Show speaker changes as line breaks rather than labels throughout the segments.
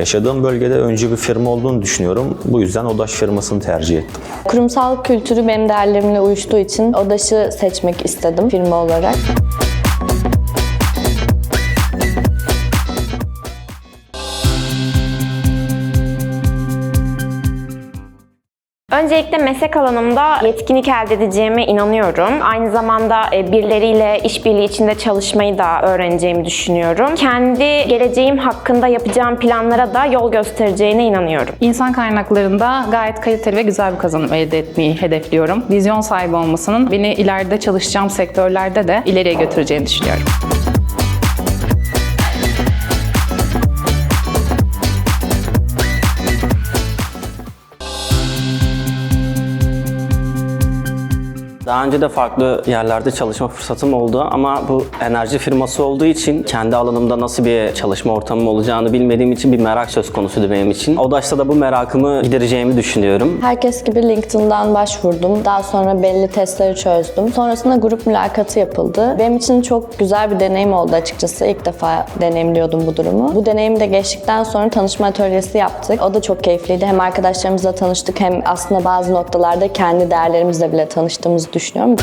Yaşadığım bölgede öncü bir firma olduğunu düşünüyorum. Bu yüzden Odaş firmasını tercih ettim.
Kurumsal kültürü benim değerlerimle uyuştuğu için ODAŞ'ı seçmek istedim firma olarak.
Öncelikle meslek alanımda yetkinlik elde edeceğime inanıyorum. Aynı zamanda e, birileriyle işbirliği içinde çalışmayı da öğreneceğimi düşünüyorum. Kendi geleceğim hakkında yapacağım planlara da yol göstereceğine inanıyorum.
İnsan kaynaklarında gayet kaliteli ve güzel bir kazanım elde etmeyi hedefliyorum. Vizyon sahibi olmasının beni ileride çalışacağım sektörlerde de ileriye götüreceğini düşünüyorum.
Daha önce de farklı yerlerde çalışma fırsatım oldu ama bu enerji firması olduğu için kendi alanımda nasıl bir çalışma ortamı olacağını bilmediğim için bir merak söz konusuydu benim için. Odaş'ta da bu merakımı gidereceğimi düşünüyorum.
Herkes gibi LinkedIn'dan başvurdum. Daha sonra belli testleri çözdüm. Sonrasında grup mülakatı yapıldı. Benim için çok güzel bir deneyim oldu açıkçası. İlk defa deneyimliyordum bu durumu. Bu deneyimi de geçtikten sonra tanışma atölyesi yaptık. O da çok keyifliydi. Hem arkadaşlarımızla tanıştık hem aslında bazı noktalarda kendi değerlerimizle bile tanıştığımızı düşünüyorum.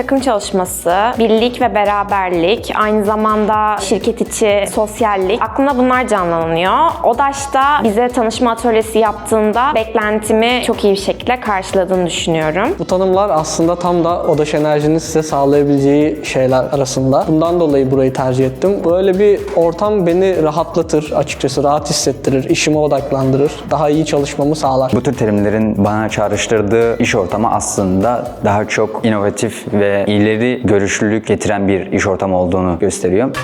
Takım çalışması, birlik ve beraberlik, aynı zamanda şirket içi sosyallik. Aklımda bunlar canlanıyor. ODAŞ'ta bize tanışma atölyesi yaptığında beklentimi çok iyi bir şekilde karşıladığını düşünüyorum.
Bu tanımlar aslında tam da Odaş Enerji'nin size sağlayabileceği şeyler arasında. Bundan dolayı burayı tercih ettim. Böyle bir ortam beni rahatlatır açıkçası, rahat hissettirir, işime odaklandırır, daha iyi çalışmamı sağlar.
Bu tür terimlerin bana çağrıştırdığı iş ortamı aslında daha çok inovatif ve ileri görüşlülük getiren bir iş ortamı olduğunu gösteriyor.